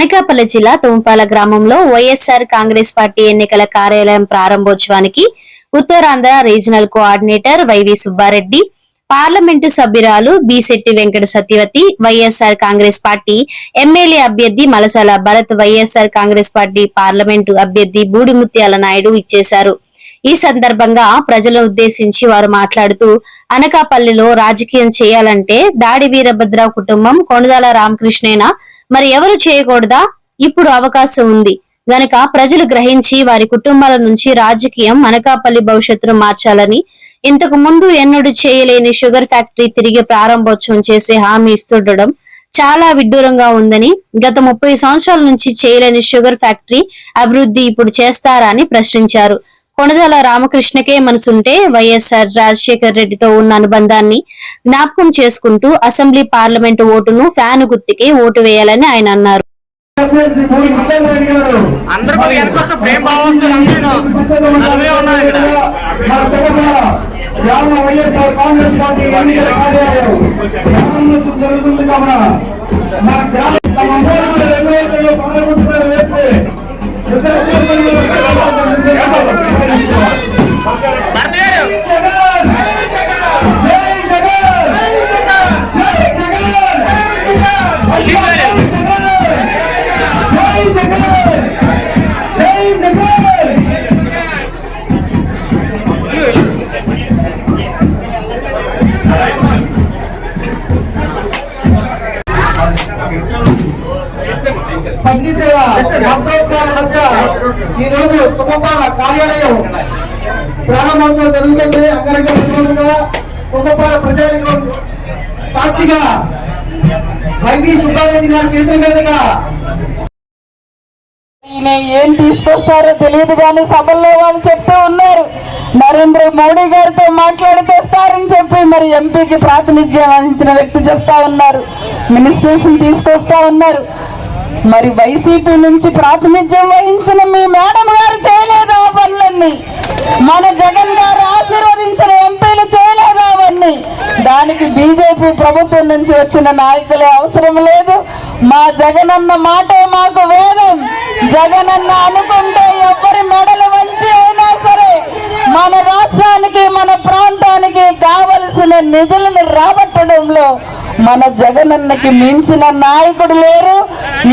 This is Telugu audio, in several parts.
అనకాపల్లి జిల్లా తుంపాల గ్రామంలో వైఎస్ఆర్ కాంగ్రెస్ పార్టీ ఎన్నికల కార్యాలయం ప్రారంభోత్సవానికి Uttarandhra regional coordinator YV Subba Reddy parliament సభ్యురాలు Bisetti Venkata Satyavathi YSR Congress party MLA అభ్యర్థి Malasala Bharat YSR Congress party parliament అభ్యర్థి బూడిముత్యాల నాయుడు ఇచ్చేశారు. ఈ సందర్భంగా ప్రజలను ఉద్దేశించి వారు మాట్లాడుతూ అనకాపల్లిలో రాజకీయం చేయాలంటే దాడి వీరభద్ర కుటుంబం కొణిదాల రామకృష్ణేనా మరి ఎవరు చేయకూడదా? ఇప్పుడు అవకాశం ఉంది. గనక ప్రజలు గ్రహించి వారి కుటుంబాల నుంచి రాజకీయం అనకాపల్లి భవిష్యత్తును మార్చాలని ఇంతకు ముందు ఎన్నడూ చేయలేని షుగర్ ఫ్యాక్టరీ తిరిగి ప్రారంభోత్సవం చేసే హామీ ఇస్తుండడం చాలా విడ్డూరంగా ఉందని గత ముప్పై సంవత్సరాల నుంచి చేయలేని షుగర్ ఫ్యాక్టరీ అభివృద్ధి ఇప్పుడు చేస్తారా అని ప్రశ్నించారు. కొణదాల రామకృష్ణకే మనసుంటే వైఎస్ఆర్ రాజశేఖర్ రెడ్డితో ఉన్న అనుబంధాన్ని జ్ఞాపకం చేసుకుంటూ అసెంబ్లీ పార్లమెంటు ఓటును ఫ్యాను గుర్తుకే ఓటు వేయాలని ఆయన అన్నారు. అందరూ সরকার ప్రారంభోత్సవం జరుగుతుంది అంగరంగ వైభవంగా తుమ్మపాల ప్రజానికం సాక్షిగా వైవి సుబ్బారెడ్డి గారి చేతుల మీదుగా ఏం తీసుకొస్తారో తెలియదు కానీ సభల్లో వాళ్ళు చెప్తూ ఉన్నారు. నరేంద్ర మోడీ గారితో మాట్లాడుకొస్తారని చెప్పి మరి ఎంపీకి ప్రాతినిధ్యం వహించిన వ్యక్తి చెప్తా ఉన్నారు. మినిస్టర్స్ తీసుకొస్తా ఉన్నారు. మరి వైసీపీ నుంచి ప్రాతినిధ్యం వహించిన మీ మేడం గారు చేయలేదు ఆ పనులన్నీ? మన జగన్ గారు ఆశీర్వదించిన ఎంపీలు చేయలేదు అవన్నీ? దానికి బీజేపీ ప్రభుత్వం నుంచి వచ్చిన నాయకులే అవసరం లేదు. మా జగనన్న మాటే మాకు వేదం. జగనన్న అనుకుంటే ఎవరి మెడలు వంచి అయినా సరే మన రాష్ట్రానికి మన ప్రాంతానికి కావలసిన నిధులను రాబట్టడంలో మన జగనన్నకి మించిన నాయకుడు లేరు.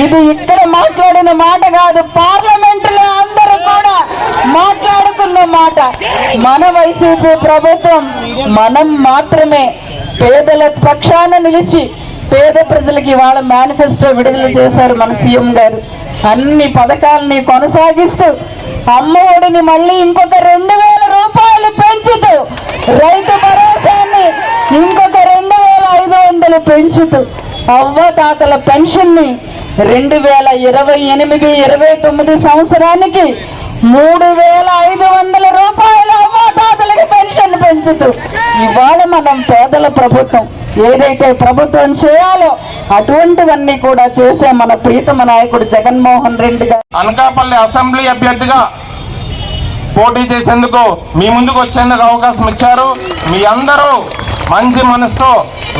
ఇది ఇక్కడ మాట్లాడిన మాట కాదు పార్లమెంటులో అందరూ కూడా మాట్లాడుకున్న మాట. మన వైసీపీ ప్రభుత్వం మనం మాత్రమే పేదల పక్షాన నిలిచి పేద ప్రజలకి వాళ్ళ మేనిఫెస్టో విడుదల చేశారు మన సీఎం గారు. అన్ని పథకాలని కొనసాగిస్తూ అమ్మ ఒడిని మళ్ళీ ఇంకొక రెండు వేల రూపాయలు పెంచుతూ రైతు భరోసాన్ని ఇంకొక రెండు వేల ఐదు వందలు పెంచుతూ అవ్వ తాతల పెన్షన్ని రెండు వేల ఇరవై ఎనిమిది ఇరవై తొమ్మిది సంవత్సరానికి మూడు వేల ఐదు వందల రూపాయల అవ్వ పెన్షన్ పెంచుతూ ఇవాళ మనం పేదల ప్రభుత్వం ఏదైతే ప్రభుత్వం చేయాలో అటువంటివన్నీ కూడా చేసే మన ప్రీతమ నాయకుడు జగన్మోహన్ రెడ్డి గారు. అనకాపల్లి అసెంబ్లీ అభ్యర్థిగా పోటీ చేసేందుకు మీ ముందుకు వచ్చేందుకు అవకాశం ఇచ్చారు. మీ అందరూ మంచి మనసుతో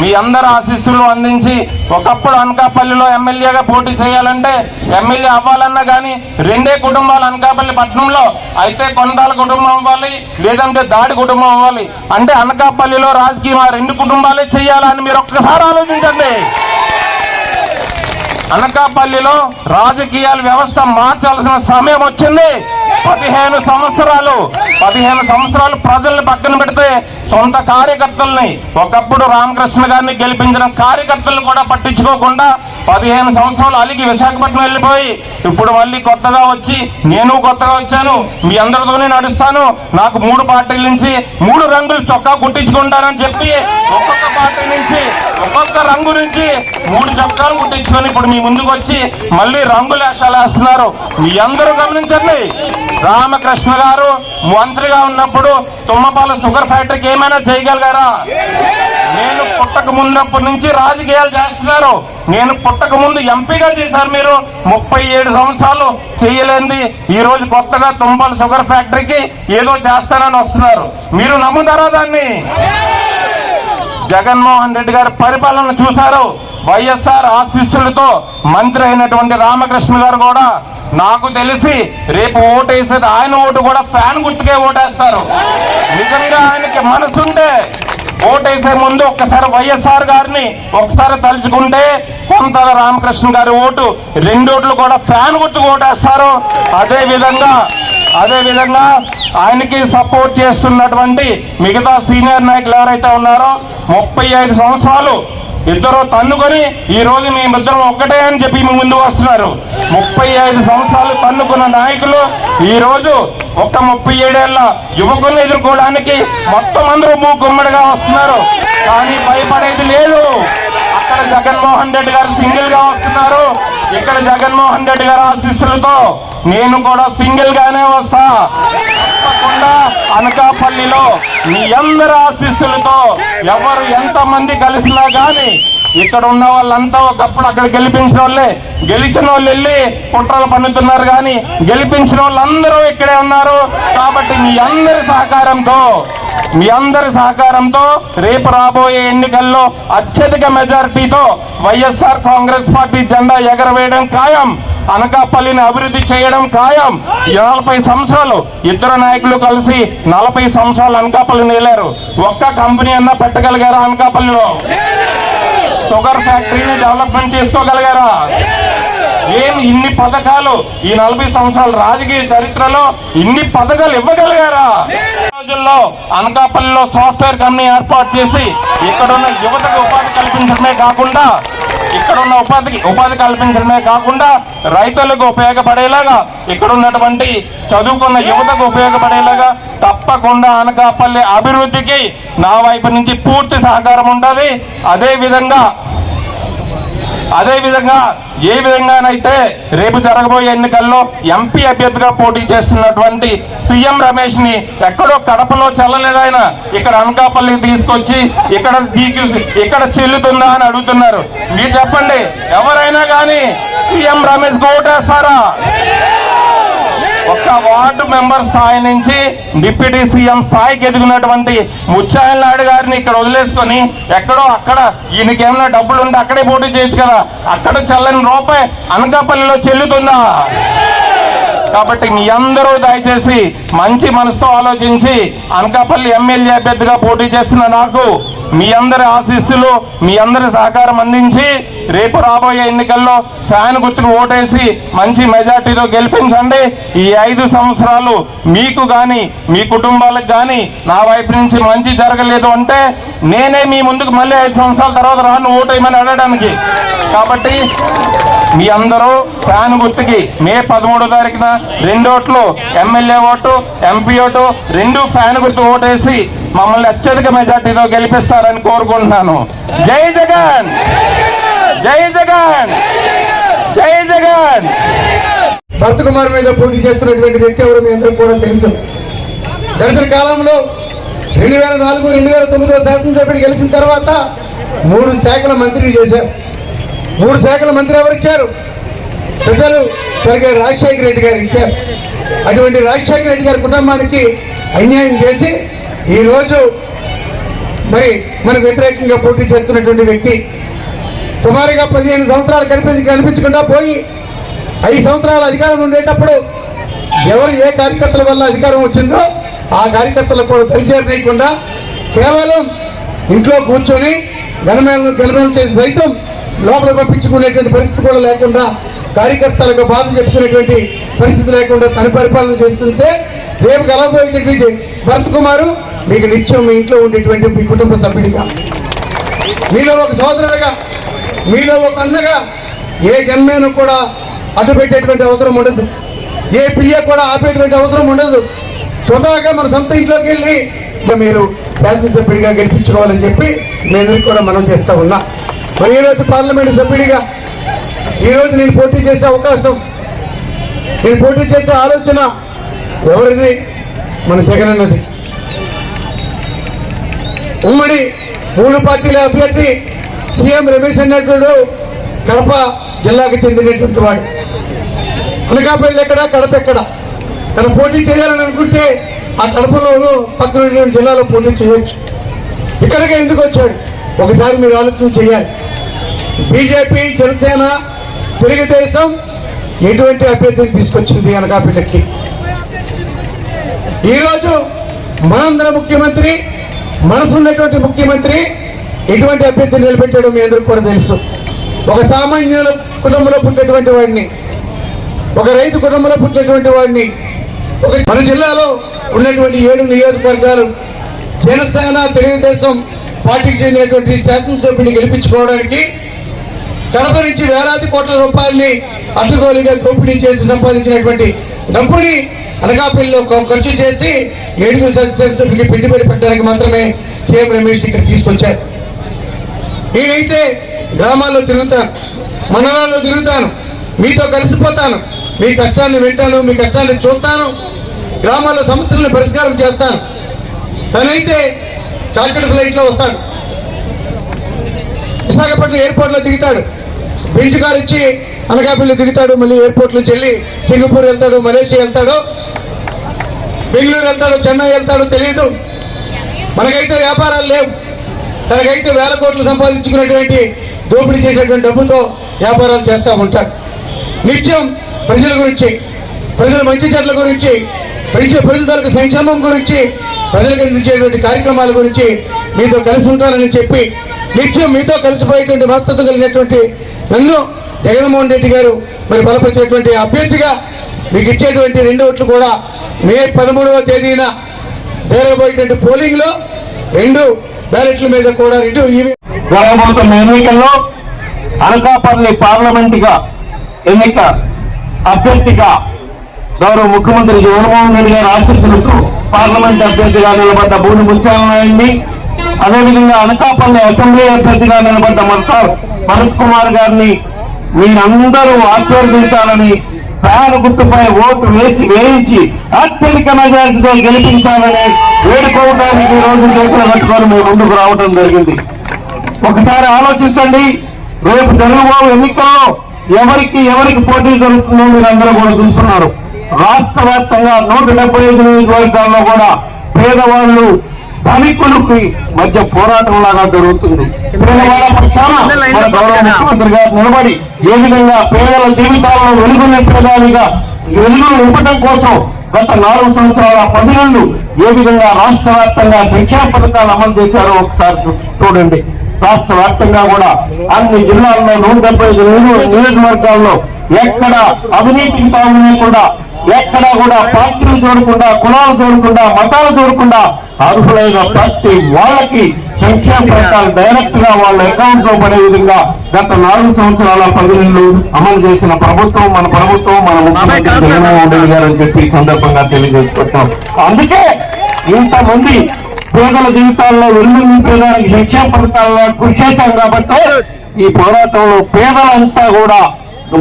మీ అందరు ఆశీస్సులు అందించి ఒకప్పుడు అనకాపల్లిలో ఎమ్మెల్యేగా పోటీ చేయాలంటే ఎమ్మెల్యే అవ్వాలన్నా కానీ రెండే కుటుంబాలు అనకాపల్లి పట్టణంలో అయితే కొండాల కుటుంబం అవ్వాలి లేదంటే దాడి కుటుంబం అవ్వాలి. అంటే అనకాపల్లిలో రాజకీయం ఆ రెండు కుటుంబాలే చేయాలని మీరు ఒక్కసారి ఆలోచించండి. అనకాపల్లిలో రాజకీయాల వ్యవస్థ మార్చాల్సిన సమయం వచ్చింది. పదిహేను సంవత్సరాలు పదిహేను సంవత్సరాలు ప్రజల్ని పక్కన పెడితే సొంత కార్యకర్తల్ని ఒకప్పుడు రామకృష్ణ గారిని గెలిపించిన కార్యకర్తలను కూడా పట్టించుకోకుండా పదిహేను సంవత్సరాలు అలిగి విశాఖపట్నం వెళ్ళిపోయి ఇప్పుడు మళ్ళీ కొత్తగా వచ్చి నేను కొత్తగా వచ్చాను మీ అందరితోనే నడుస్తాను నాకు మూడు పార్టీల నుంచి మూడు రంగులు చొక్కా కుట్టించుకుంటానని చెప్పి ఒక్కొక్క పార్టీ నుంచి ఒక్కొక్క రంగు నుంచి మూడు చొక్కాలు కుట్టించుకొని ఇప్పుడు మీ ముందుకు వచ్చి మళ్ళీ రంగులు వేషాలు వేస్తున్నారు మీ అందరూ గమనించండి రామకృష్ణ గారు మంత్రిగా ఉన్నప్పుడు తుమ్మపాల షుగర్ ఫ్యాక్టరీకి ఏమైనా చేయగలిగారా? నేను పుట్టక ముందప్పటి నుంచి రాజకీయాలు చేస్తున్నారు. నేను పుట్టక ముందు ఎంపీగా చేశారు మీరు. ముప్పై ఏడు సంవత్సరాలు చేయలేంది. ఈ రోజు కొత్తగా తుమ్మపాల షుగర్ ఫ్యాక్టరీకి ఏదో చేస్తానని వస్తున్నారు. మీరు నమ్ముతారా దాన్ని? జగన్మోహన్ రెడ్డి గారి పరిపాలన చూశారు. వైఎస్ఆర్ ఆశిస్సులతో మంత్రి అయినటువంటి రామకృష్ణ గారు కూడా నాకు తెలిసి రేపు ఓటేసేది ఆయన ఓటు కూడా ఫ్యాన్ గుర్తుకే ఓటేస్తారు. నిజంగా ఆయనకి మనసుంటే ఓటేసే ముందు ఒక్కసారి వైఎస్ఆర్ గారిని ఒకసారి తలుచుకుంటే కొంతల రామకృష్ణ గారి ఓటు రెండు ఓట్లు కూడా ఫ్యాన్ గుర్తు ఓటేస్తారు. అదే విధంగా అదే విధంగా ఆయనకి సపోర్ట్ చేస్తున్నటువంటి మిగతా సీనియర్ నాయకులు ఎవరైతే ఉన్నారో ముప్పై ఐదు సంవత్సరాలు ఇద్దరు తన్నుకొని ఈ రోజు మేమిద్దరం ఒక్కటే అని చెప్పి మీ ముందు వస్తున్నారు. ముప్పై ఐదు సంవత్సరాలు తన్నుకున్న నాయకులు ఈ రోజు ఒక్క ముప్పై ఏడేళ్ళ యువకుల్ని ఎదుర్కోవడానికి మొత్తం అందరూ మూకుమ్మడిగా వస్తున్నారు. కానీ భయపడేది లేదు. అక్కడ జగన్మోహన్ రెడ్డి గారు సింగిల్గా వస్తున్నారు. ఇక్కడ జగన్మోహన్ రెడ్డి గారు ఆశీస్సులతో నేను కూడా సింగిల్ గానే వస్తా. తప్పకుండా అనకాపల్లిలో మీ అందరి ఆశీస్సులతో ఎవరు ఎంత మంది కలిసినా కానీ ఇక్కడ ఉన్న వాళ్ళంతా ఒకప్పుడు అక్కడ గెలిపించిన వాళ్ళే. గెలిచిన వాళ్ళు వెళ్ళి కుట్రలు పన్నుతున్నారు కానీ గెలిపించిన వాళ్ళందరూ ఇక్కడే ఉన్నారు. కాబట్టి మీ అందరి సహకారంతో మీ అందరి సహకారంతో రేపు రాబోయే ఎన్నికల్లో అత్యధిక మెజారిటీతో వైఎస్ఆర్ కాంగ్రెస్ పార్టీ జెండా ఎగరవేయడం ఖాయం. అనకాపల్లిని అభివృద్ధి చేయడం ఖాయం. ఈ నలభై సంవత్సరాలు ఇద్దరు నాయకులు కలిసి నలభై సంవత్సరాలు అనకాపల్లిని వెళ్ళారు ఒక్క కంపెనీ అన్నా పెట్టగలిగారా అనకాపల్లిలో? షుగర్ ఫ్యాక్టరీని డెవలప్మెంట్ చేసుకోగలిగారా? ఏం ఇన్ని పథకాలు ఈ నలభై సంవత్సరాల రాజకీయ చరిత్రలో ఇన్ని పథకాలు ఇవ్వగలిగారా? ఈ రోజుల్లో అనకాపల్లిలో సాఫ్ట్వేర్ కంపెనీ ఏర్పాటు చేసి ఇక్కడున్న యువతకు ఉపాధి కల్పించడమే కాకుండా ఇక్కడ ఉన్న ఉపాధికి ఉపాధి కల్పించడమే కాకుండా రైతులకు ఉపయోగపడేలాగా ఇక్కడ ఉన్నటువంటి చదువుకున్న యువతకు ఉపయోగపడేలాగా తప్పకుండా అనకాపల్లి అభివృద్ధికి నా వైపు నుంచి పూర్తి సహకారం ఉంటుంది. అదేవిధంగా అదేవిధంగా అదే విధంగా ఏ విధంగానైతే రేపు జరగబోయే ఎన్నికల్లో ఎంపీ అభ్యర్థిగా పోటీ చేస్తున్నటువంటి సీఎం రమేష్ని ఎక్కడో కడపలో చల్లలేదు ఆయన? ఇక్కడ అనకాపల్లికి తీసుకొచ్చి ఇక్కడ ఇక్కడ చెల్లుతుందా అని అడుగుతున్నారు. మీరు చెప్పండి ఎవరైనా కానీ సీఎం రమేష్ ఓటేస్తారా? ఒక్క వార్డు మెంబర్ స్థాయి నుంచి డిప్యూటీ సీఎం స్థాయికి ఎదిగినటువంటి ముచ్చాయల నాయుడు గారిని ఇక్కడ వదిలేసుకొని ఎక్కడో అక్కడ ఈయనకేమైనా డబ్బులు ఉంటే అక్కడే పోటీ చేయొచ్చు కదా. అక్కడ చల్లని రూపాయి అనకాపల్లిలో చెల్లుతుందా? కాబట్టి మీ అందరూ దయచేసి మంచి మనసుతో ఆలోచించి అనకాపల్లి ఎమ్మెల్యే అభ్యర్థిగా పోటీ చేస్తున్న నాకు మీ అందరి ఆశీస్సులు మీ అందరి సహకారం అందించి రేపు రాబోయే ఎన్నికల్లో ఫ్యాన్ గుర్తుకు ఓటేసి మంచి మెజార్టీతో గెలిపించండి. ఈ ఐదు సంవత్సరాలు మీకు కానీ మీ కుటుంబాలకు కానీ నా వైపు నుంచి మంచి జరగలేదు అంటే నేనే మీ ముందుకు మళ్ళీ ఐదు సంవత్సరాల తర్వాత రాను ఓటేయమని అడగడానికి. కాబట్టి మీ అందరూ ఫ్యాన్ గుర్తుకి మే పదమూడో తారీఖున రెండు ఓట్లు ఎమ్మెల్యే ఓటు ఎంపీ ఓటు రెండు ఫ్యాన్ గుర్తు ఓటేసి మమ్మల్ని అత్యధిక మెజార్టీతో గెలిపిస్తారని కోరుకుంటున్నాను. జై జగన్! జై జగన్! జై జగన్! భరత్ కుమార్ మీద పోటీ చేస్తున్నటువంటి వ్యక్తి ఎవరు మీ అందరూ కూడా తెలుసు. గడిచిన కాలంలో రెండు వేల నాలుగు రెండు వేల తొమ్మిదో శాసనసభ్యుడు గెలిచిన తర్వాత మూడు శాఖల మంత్రి చేశారు. మూడు శాఖల మంత్రి ఎవరిచ్చారు? ప్రజలు స్వర్గీయ రాజశేఖర రెడ్డి గారు ఇచ్చారు. అటువంటి రాజశేఖర రెడ్డి గారి కుటుంబానికి అన్యాయం చేసి ఈరోజు మరి మనకు వ్యతిరేకంగా పోటీ చేస్తున్నటువంటి వ్యక్తి సుమారుగా పదిహేను సంవత్సరాలు కనిపించి కనిపించకుండా పోయి ఐదు సంవత్సరాల అధికారం ఉండేటప్పుడు ఎవరు ఏ కార్యకర్తల వల్ల అధికారం వచ్చిందో ఆ కార్యకర్తలకు కూడా పరిచయం కేవలం ఇంట్లో కూర్చొని గణమేళ గణమేళం చేసి సైతం లోపల పంపించుకునేటువంటి పరిస్థితి కూడా లేకుండా కార్యకర్తలకు బాధ చెప్పుకునేటువంటి పరిస్థితి లేకుండా తన పరిపాలన చేస్తుంటే రేపు కలబోయేటటువంటి భరత్ కుమారు మీకు నిత్యం మీ ఇంట్లో ఉండేటువంటి మీ కుటుంబ సభ్యుడిగా. మీలో ఒక సోదరుడిగా మీలో ఒక అన్నగా ఏ జన్మేను కూడా అడ్డు పెట్టేటువంటి అవసరం ఉండదు. ఏ పియ్య కూడా ఆపేటువంటి అవసరం ఉండదు. చూడగా మన సొంత ఇంట్లోకి వెళ్ళి ఇక మీరు శాసనసభ్యుడిగా గెలిపించుకోవాలని చెప్పి నేను కూడా మనం చేస్తా ఉన్నా. మరి ఈరోజు పార్లమెంటు సభ్యుడిగా ఈరోజు నేను పోటీ చేసే అవకాశం నేను పోటీ చేసే ఆలోచన ఎవరిది? మన జగన్ అన్నది. ఉమ్మడి మూడు పార్టీల అభ్యర్థి సీఎం రమేష్ అన్నట్టు కడప జిల్లాకు చెందినటువంటి వాడు. అనకాపల్లి ఎక్కడ కడప ఎక్కడ? తను పోటీ చేయాలని అనుకుంటే ఆ కడపలోను పక్కన జిల్లాలో పోటీ చేయొచ్చు. ఇక్కడికే ఎందుకు వచ్చాడు? ఒకసారి మీరు ఆలోచన చేయాలి. బీజేపీ జనసేన తెలుగుదేశం ఎటువంటి అభ్యర్థిని తీసుకొచ్చింది అనకాపల్లికి ఈరోజు మనందర ముఖ్యమంత్రి మనసున్నటువంటి ముఖ్యమంత్రి ఎటువంటి అభ్యర్థిని నిలబెట్టడం మీ అందరికి కూడా తెలుసు. ఒక సామాన్యుల కుటుంబంలో పుట్టినటువంటి వాడిని ఒక రైతు కుటుంబంలో పుట్టినటువంటి వాడిని ఒక మన జిల్లాలో ఉన్నటువంటి ఏడు నియోజకవర్గాలు జనసేన తెలుగుదేశం పార్టీకి చెందినటువంటి శాసనసభ్యుని గెలిపించుకోవడానికి కడప నుంచి వేలాది కోట్ల రూపాయల్ని అడ్డుగోలుగా దోపిడీ చేసి సంపాదించినటువంటి డబ్బుని అనకాపల్లిలో ఖర్చు చేసి మెడికల్ శాసనసభ్యులకి పెట్టుబడి పెట్టడానికి మాత్రమే సీఎం రమేష్ ఇక్కడ తీసుకొచ్చారు. నేనైతే గ్రామాల్లో తిరుగుతాను మండలాల్లో తిరుగుతాను మీతో కలిసిపోతాను మీ కష్టాన్ని వింటాను మీ కష్టాన్ని చూస్తాను గ్రామాల్లో సమస్యలను పరిష్కారం చేస్తాను. తనైతే చార్టెడ్ ఫ్లైట్లో వస్తాడు. విశాఖపట్నం ఎయిర్పోర్ట్లో దిగుతాడు. బెంచ్ కార్ ఇచ్చి అనకాపల్లి దిగుతాడు మళ్ళీ ఎయిర్పోర్ట్ నుంచి వెళ్ళి సింగపూర్ వెళ్తాడు మలేషియా వెళ్తాడు బెంగళూరు వెళ్తాడు చెన్నై వెళ్తాడు తెలియదు మనకైతే వ్యాపారాలు లేవు. తనకైతే వేల కోట్లు సంపాదించుకున్నటువంటి దోపిడీ చేసేటువంటి డబ్బుతో వ్యాపారాలు చేస్తూ ఉంటారు నిత్యం ప్రజల గురించి ప్రజల మంచి చెట్ల గురించి ప్రజల ప్రజలకు సంక్షేమం గురించి ప్రజలకు అందించేటువంటి కార్యక్రమాల గురించి మీతో కలిసి ఉంటానని చెప్పి నిత్యం మీతో కలిసిపోయేటువంటి మద్దతు కలిగినటువంటి నన్ను జగన్మోహన్ రెడ్డి గారు మరి బలపరిచేటువంటి అభ్యర్థిగా మీకు ఇచ్చేటువంటి రెండు ఓట్లు కూడా మే పదమూడవ తేదీన జరగబోయేటువంటి పోలింగ్లో రెండు బ్యాలెట్ల మీద కూడా రెండు జరగబోతున్న ఎన్నికల్లో అనకాపల్లి పార్లమెంటుగా ఎన్నిక అభ్యర్థిగా గౌరవ ముఖ్యమంత్రి జగన్మోహన్ రెడ్డి గారు ఆశీస్సులతో పార్లమెంట్ అభ్యర్థిగా నిలబడ్డ భూమి ముత్యాలనాయుడిని అదేవిధంగా అనకాపల్లి అసెంబ్లీ అభ్యర్థిగా నిలబడ్డ మర్సాల్ భరత్ కుమార్ గారిని మీరందరూ ఆశీర్వదించాలని ఫ్యాన్ గుర్తుపై ఓటు వేసి వేయించి అత్యధిక మెజార్టీతో గెలిపించాలని వేడుకోవడానికి ఈ రోజు చేతులు కట్టుకొని మేము ముందుకు రావడం జరిగింది. ఒకసారి ఆలోచించండి రేపు జరగబోయే ఎన్నికల్లో ఎవరికి ఎవరికి పోటీ జరుగుతుందో మీరందరూ కూడా చూస్తున్నారు. రాష్ట్ర వ్యాప్తంగా నూట డెబ్బై ఐదు నియోజకవర్గాల్లో కూడా పేదవాళ్ళు ధనికులకి మధ్య పోరాటం లాగా జరుగుతుంది. గౌరవ ముఖ్యమంత్రి గారు నిలబడి ఏ విధంగా పేదల జీవితాల్లో వెలుగు నింపేదానిగా వెలుగు నింపడం కోసం గత నాలుగు సంవత్సరాల పది నెలలు ఏ విధంగా రాష్ట్ర వ్యాప్తంగా శిక్షణ పథకాలు అమలు చేశారో ఒకసారి చూడండి. రాష్ట్ర వ్యాప్తంగా కూడా అన్ని జిల్లాల్లో నూట డెబ్బై ఐదు నియోజక- నియోజకవర్గాల్లో ఎక్కడ అవినీతికి తావు లేకుండా ఎక్కడా కూడా పార్టీలు చూడకుండా కులాలు చూడకుండా మతాలు చూడకుండా అర్హులైన ప్రతి వాళ్ళకి సంక్షేమ పథకాలు డైరెక్ట్గా వాళ్ళ అకౌంట్లో పడే విధంగా గత నాలుగు సంవత్సరాల పది నెలలు అమలు చేసిన ప్రభుత్వం మన ప్రభుత్వం మన ముఖ్యమంత్రి జగన్మోహన్ రెడ్డి గారు అని చెప్పి సందర్భంగా తెలియజేసుకుంటాం అందుకే ఇంతమంది పేదల జీవితాల్లో వెలుగు నింపేదానికి సంక్షేమ పథకాల్లో కృషి చేశాం కాబట్టి ఈ పోరాటంలో పేదలంతా కూడా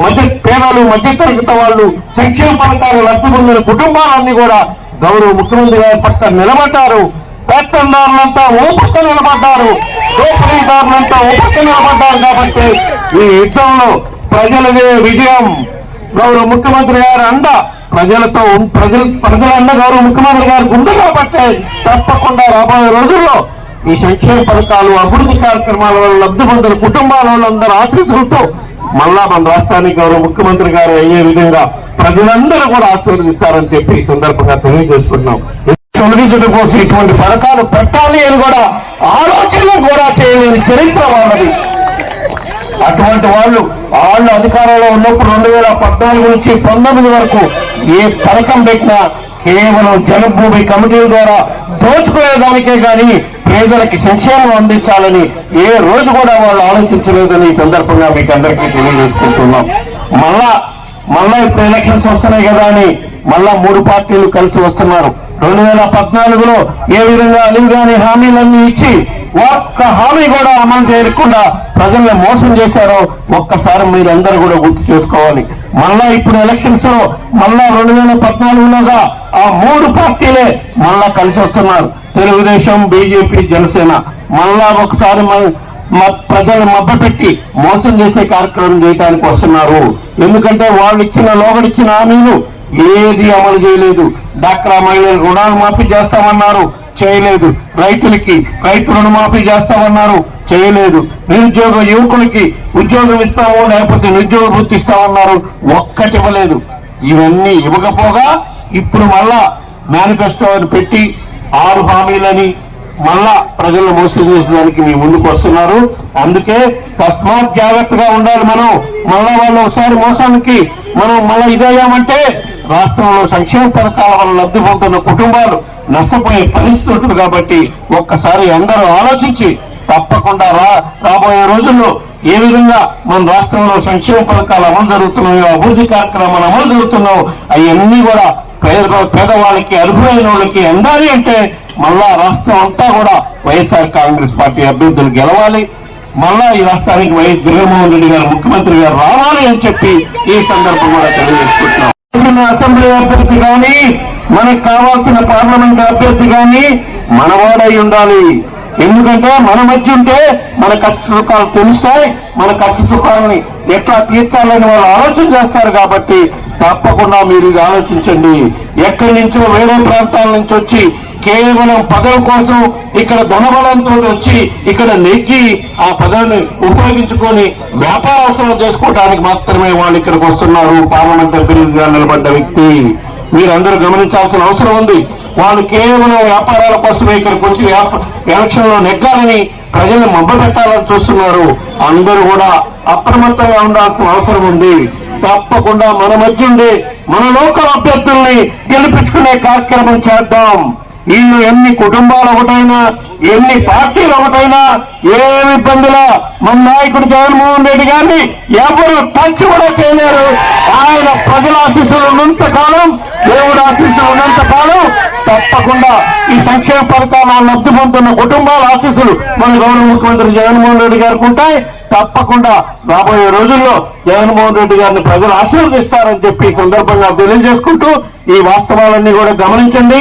మధ్య పేదలు మధ్య తరగతి వాళ్ళు సంక్షేమ పథకాలు లబ్ధి పొందిన కుటుంబాలన్నీ కూడా గౌరవ ముఖ్యమంత్రి గారి పక్క నిలబడ్డారు. పెత్తందారులంతా ఓ పక్క నిలబడ్డారు. దోపిడీదారులంతా ఓ పక్క నిలబడ్డారు కాబట్టి ఈ యుద్ధంలో ప్రజలదే విజయం. గౌరవ ముఖ్యమంత్రి గారు అండ ప్రజలతో ప్రజల ప్రజలన్న గౌరవ ముఖ్యమంత్రి గారికి ఉంది కాబట్టి తప్పకుండా రాబోయే రోజుల్లో ఈ సంక్షేమ పథకాలు అభివృద్ధి కార్యక్రమాల వల్ల లబ్ధి పొందిన కుటుంబాల వాళ్ళందరూ ఆశీస్సులతో మళ్ళా మన రాష్ట్రానికి గౌరవ ముఖ్యమంత్రి గారు అయ్యే విధంగా ప్రజలందరూ కూడా ఆశీర్వదిస్తారని చెప్పి ఈ సందర్భంగా తెలియజేసుకుంటున్నాం. తొలగించడం కోసం ఇటువంటి పథకాలు పెట్టాలి అని కూడా ఆలోచనలు కూడా చేయలేని చరిత్ర వాళ్ళది. అటువంటి వాళ్ళు వాళ్ళు అధికారంలో ఉన్నప్పుడు రెండు వేల పద్నాలుగు నుంచి పంతొమ్మిది వరకు ఏ పథకం పెట్టినా కేవలం జనభూమి కమిటీల ద్వారా దోచుకునేదానికే కానీ పేదలకి సంక్షేమం అందించాలని ఏ రోజు కూడా వాళ్ళు ఆలోచించలేదని ఈ సందర్భంగా మీకు అందరికీ తెలియజేసుకుంటున్నాం. మళ్ళా మళ్ళా ఇప్పుడు ఎలక్షన్స్ వస్తున్నాయి కదా అని మళ్ళా మూడు పార్టీలు కలిసి వస్తున్నారు. రెండు వేల పద్నాలుగులో ఏ విధంగా అలిగాని హామీలన్నీ ఇచ్చి ఒక్క హామీ కూడా అమలు చేయకుండా ప్రజల్ని మోసం చేశారో ఒక్కసారి మీరందరూ కూడా గుర్తు చేసుకోవాలి. మళ్ళా ఇప్పుడు ఎలక్షన్స్లో మళ్ళా రెండు వేల పద్నాలుగులోగా ఆ మూడు పార్టీలే మళ్ళా కలిసి వస్తున్నారు. తెలుగుదేశం బీజేపీ జనసేన. మళ్ళా ఒకసారి మన- మ- ప్రజలను మభ్యపెట్టి మోసం చేసే కార్యక్రమం చేయడానికి వస్తున్నారు. ఎందుకంటే వాళ్ళు ఇచ్చిన లోగడిచ్చిన హామీలు ఏది అమలు చేయలేదు. డాక్రా మహిళలు రుణాలు మాఫీ చేస్తామన్నారు. చేయలేదు. రైతులకి రైతు రుణమాఫీ చేస్తామన్నారు. చేయలేదు. నిరుద్యోగ యువకులకి ఉద్యోగం ఇస్తాము లేకపోతే నిరుద్యోగ వృత్తి ఇస్తామన్నారు. ఒక్కటి ఇవ్వలేదు. ఇవన్నీ ఇవ్వకపోగా ఇప్పుడు మళ్ళా మేనిఫెస్టో అని పెట్టి ఆరు హామీలని మళ్ళా ప్రజలను మోసం చేసేదానికి మీ ముందుకు వస్తున్నారు. అందుకే తస్మాత్ జాగ్రత్తగా ఉండాలి మనం. మళ్ళా వాళ్ళు ఒకసారి మోసానికి మనం మళ్ళా ఇదయ్యామంటే రాష్ట్రంలో సంక్షేమ పథకాల వల్ల లబ్ధి పొందుతున్న కుటుంబాలు నష్టపోయే పరిస్థితి ఉంటుంది కాబట్టి ఒక్కసారి అందరూ ఆలోచించి తప్పకుండా రా రాబోయే రోజుల్లో ఏ విధంగా మన రాష్ట్రంలో సంక్షేమ పథకాలు అమలు జరుగుతున్నాయో అభివృద్ధి కార్యక్రమాలు అమలు జరుగుతున్నాయో అవన్నీ కూడా పేద పేదవాళ్ళకి అర్హులైన వాళ్ళకి అందాలి అంటే మళ్ళా రాష్ట్రం అంతా కూడా వైఎస్ఆర్ కాంగ్రెస్ పార్టీ అభ్యర్థులు గెలవాలి. మళ్ళా ఈ రాష్ట్రానికి వైఎస్ జగన్మోహన్ రెడ్డి గారు ముఖ్యమంత్రి గారు రావాలి అని చెప్పి ఈ సందర్భం కూడా తెలియజేసుకుంటున్నాం. కావాల్సిన అసెంబ్లీ అభ్యర్థి కానీ మనకు కావాల్సిన పార్లమెంట్ అభ్యర్థి కానీ మనవాడై ఉండాలి. ఎందుకంటే మన మధ్య ఉంటే మన కష్ట సుఖాలు తెలుస్తాయి మన కష్ట సుఖాలని ఎట్లా తీర్చాలని వాళ్ళు ఆలోచన చేస్తారు కాబట్టి తప్పకుండా మీరు ఇది ఆలోచించండి. ఎక్కడి నుంచో వేరే ప్రాంతాల నుంచి వచ్చి కేవలం పదవి కోసం ఇక్కడ ధనబలంతో వచ్చి ఇక్కడ నెగ్గి ఆ పదవిని ఉపయోగించుకొని వ్యాపార అవసరం చేసుకోవడానికి మాత్రమే వాళ్ళు ఇక్కడికి వస్తున్నారు. పార్లమెంట్ అభ్యర్థిగా నిలబడ్డ వ్యక్తి. మీరందరూ గమనించాల్సిన అవసరం ఉంది. వాళ్ళు కేవలం వ్యాపారాల కోసమే ఇక్కడికి వచ్చి ఎలక్షన్లో నెగ్గాలని ప్రజలను మబ్బపెట్టాలని చూస్తున్నారు. అందరూ కూడా అప్రమత్తంగా ఉండాల్సిన అవసరం ఉంది. తప్పకుండా మన మధ్య ఉండి మన లోకల్ అభ్యర్థుల్ని గెలిపించుకునే కార్యక్రమం చేద్దాం. వీళ్ళు ఎన్ని కుటుంబాలు ఒకటైనా ఎన్ని పార్టీలు ఒకటైనా ఏమి ఇబ్బందుల? మన నాయకుడు జగన్మోహన్ రెడ్డి గారిని ఎవరు టచ్ కూడా చేయలేరు. ఆయన ప్రజల ఆశీస్సులు ఉన్నంత కాలం దేవుడు ఆశీస్సులు ఉన్నంత కాలం తప్పకుండా ఈ సంక్షేమ పథకాల లబ్ధి పొందుతున్న కుటుంబాల ఆశీస్సులు మన గౌరవ ముఖ్యమంత్రి జగన్మోహన్ రెడ్డి గారికి ఉంటాయి. తప్పకుండా రాబోయే రోజుల్లో జగన్మోహన్ రెడ్డి గారిని ప్రజలు ఆశీర్వదిస్తారని చెప్పి ఈ సందర్భంగా తెలియజేసుకుంటూ ఈ వాస్తవాలన్నీ కూడా గమనించండి.